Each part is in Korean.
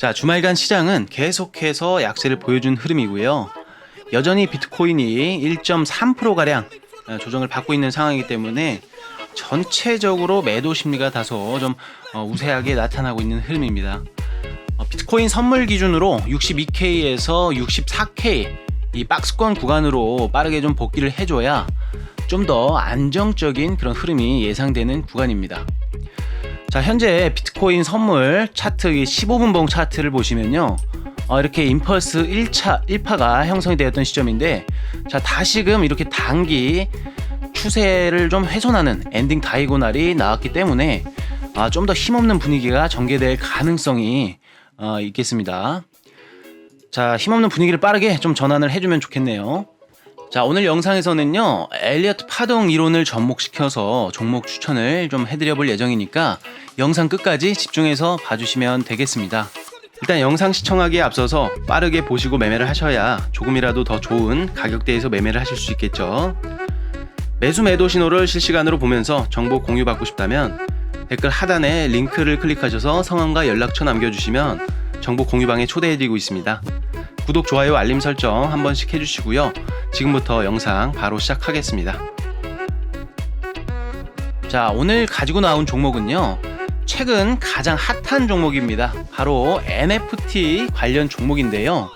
자, 주말간 시장은 계속해서 약세를 보여준 흐름이고요. 여전히 비트코인이 1.3%가량 조정을 받고 있는 상황이기 때문에 전체적으로 매도 심리가 다소 좀 어, 우세하게 나타나고 있는 흐름입니다. 어, 비트코인 선물 기준으로 62K에서 64K 이 박스권 구간으로 빠르게 좀 복귀를 해줘야 좀 더 안정적인 그런 흐름이 예상되는 구간입니다. 자, 현재 비트코인 선물 차트 15분봉 차트를 보시면요. 어, 이렇게 임펄스 1차, 1파가 형성이 되었던 시점인데, 자, 다시금 이렇게 단기 추세를 좀 훼손하는 엔딩 다이고날이 나왔기 때문에, 아, 좀 더 힘없는 분위기가 전개될 가능성이 어, 있겠습니다. 자, 힘없는 분위기를 빠르게 좀 전환을 해주면 좋겠네요. 자, 오늘 영상에서는요, 엘리어트 파동 이론을 접목시켜서 종목 추천을 좀 해드려 볼 예정이니까 영상 끝까지 집중해서 봐주시면 되겠습니다. 일단 영상 시청하기에 앞서서 빠르게 보시고 매매를 하셔야 조금이라도 더 좋은 가격대에서 매매를 하실 수 있겠죠. 매수 매도 신호를 실시간으로 보면서 정보 공유받고 싶다면 댓글 하단에 링크를 클릭하셔서 성함과 연락처 남겨주시면 정보 공유방에 초대해드리고 있습니다. 구독, 좋아요, 알림 설정 한 번씩 해주시고요. 지금부터 영상 바로 시작하겠습니다. 자, 오늘 가지고 나온 종목은요. 최근 가장 핫한 종목입니다. 바로 NFT 관련 종목인데요.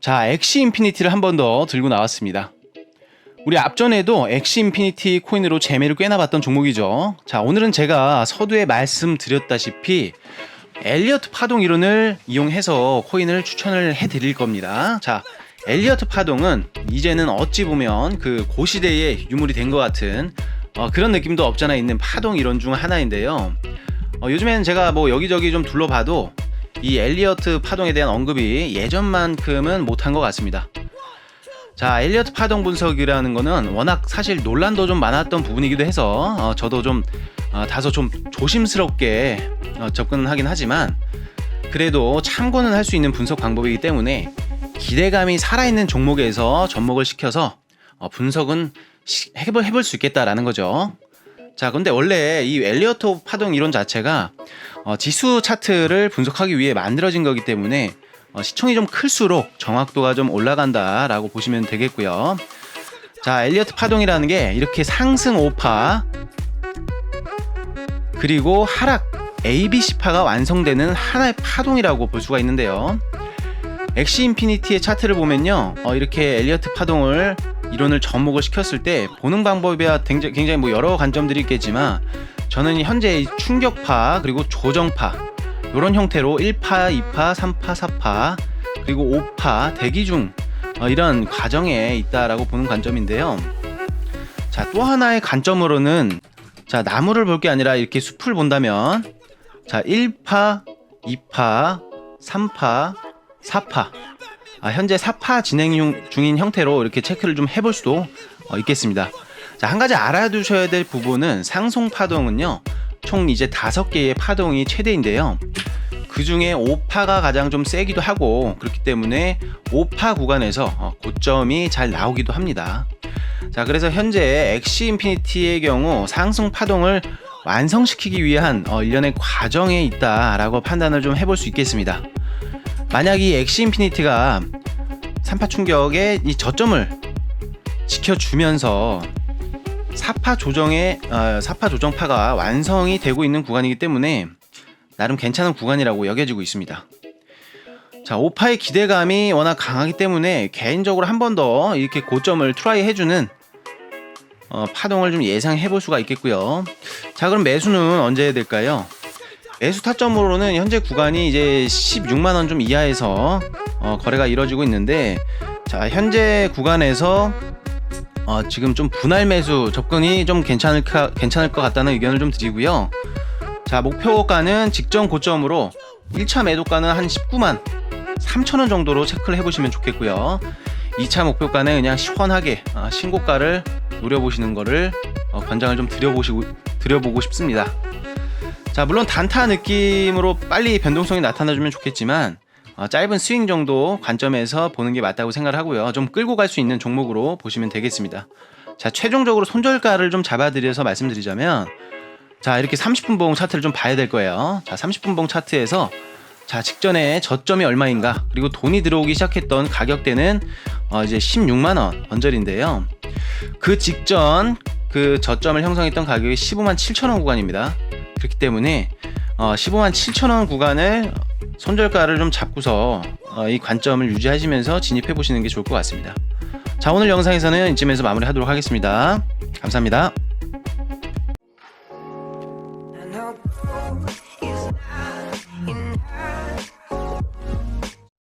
자, 엑시 인피니티를 한 번 더 들고 나왔습니다. 우리 앞전에도 엑시 인피니티 코인으로 재미를 꽤나 봤던 종목이죠. 자, 오늘은 제가 서두에 말씀드렸다시피 엘리어트 파동 이론을 이용해서 코인을 추천을 해 드릴 겁니다. 자, 엘리어트 파동은 이제는 어찌 보면 그 고시대의 유물이 된 것 같은 어, 그런 느낌도 없잖아 있는 파동 이론 중 하나인데요. 어, 요즘에는 제가 뭐 여기저기 좀 둘러봐도 이 엘리어트 파동에 대한 언급이 예전만큼은 못한 것 같습니다. 자, 엘리어트 파동 분석이라는 거는 워낙 사실 논란도 좀 많았던 부분이기도 해서 어, 저도 좀 어, 다소 좀 조심스럽게 어, 접근하긴 하지만 그래도 참고는 할 수 있는 분석 방법이기 때문에 기대감이 살아있는 종목에서 접목을 시켜서 어, 분석은 시, 해볼, 해볼 수 있겠다라는 거죠. 자, 근데 원래 이 엘리어트 파동 이론 자체가 어, 지수 차트를 분석하기 위해 만들어진 거기 때문에 어, 시총이 좀 클수록 정확도가 좀 올라간다라고 보시면 되겠고요. 자, 엘리어트 파동이라는 게 이렇게 상승 5파 그리고 하락 ABC파가 완성되는 하나의 파동이라고 볼 수가 있는데요. 엑시 인피니티의 차트를 보면요. 어, 이렇게 엘리어트 파동을 이론을 접목을 시켰을 때 보는 방법이야 굉장히 뭐 여러 관점들이 있겠지만 저는 현재 충격파 그리고 조정파 이런 형태로 1파, 2파, 3파, 4파 그리고 5파 대기 중 어, 이런 과정에 있다라고 보는 관점인데요. 자, 또 하나의 관점으로는 자, 나무를 볼 게 아니라 이렇게 숲을 본다면 자, 1파, 2파, 3파, 4파. 아, 현재 4파 진행 중인 형태로 이렇게 체크를 좀 해볼 수도 어, 있겠습니다. 자, 한 가지 알아두셔야 될 부분은 상승 파동은요, 총 이제 다섯 개의 파동이 최대인데요. 그 중에 5파가 가장 좀 세기도 하고, 그렇기 때문에 5파 구간에서 어, 고점이 잘 나오기도 합니다. 자, 그래서 현재 엑시 인피니티의 경우 상승 파동을 완성시키기 위한 어, 일련의 과정에 있다라고 판단을 좀 해볼 수 있겠습니다. 만약 이 엑시 인피니티가 3파 충격의 이 저점을 지켜주면서 4파 조정의 어, 4파 조정파가 완성이 되고 있는 구간이기 때문에 나름 괜찮은 구간이라고 여겨지고 있습니다. 자, 5파의 기대감이 워낙 강하기 때문에 개인적으로 한 번 더 이렇게 고점을 트라이 해주는 어, 파동을 좀 예상해 볼 수가 있겠고요. 자, 그럼 매수는 언제 될까요? 매수 타점으로는 현재 구간이 이제 16만 원 좀 이하에서 어, 거래가 이루어지고 있는데 자, 현재 구간에서 어, 지금 좀 분할 매수 접근이 좀 괜찮을, 괜찮을 것 같다는 의견을 좀 드리고요. 자, 목표가는 직전 고점으로 1차 매도가는 한 19만 3천원 정도로 체크를 해보시면 좋겠고요. 2차 목표가는 그냥 시원하게 어, 신고가를 노려보시는 거를 어, 권장을 좀 드려보시고 드려보고 싶습니다. 자 물론 단타 느낌으로 빨리 변동성이 나타나주면 좋겠지만 어, 짧은 스윙 정도 관점에서 보는 게 맞다고 생각을 하고요. 좀 끌고 갈 수 있는 종목으로 보시면 되겠습니다. 자 최종적으로 손절가를 좀 잡아드려서 말씀드리자면 자 이렇게 30분 봉 차트를 좀 봐야 될 거예요. 자 30분 봉 차트에서 자, 직전에 저점이 얼마인가, 그리고 돈이 들어오기 시작했던 가격대는 어, 이제 16만 원 언저리인데요. 그 직전 그 저점을 형성했던 가격이 15만 7천 원 구간입니다. 그렇기 때문에 어, 15만 7천 원 구간을 손절가를 좀 잡고서 어, 이 관점을 유지하시면서 진입해 보시는 게 좋을 것 같습니다. 자, 오늘 영상에서는 이쯤에서 마무리하도록 하겠습니다. 감사합니다.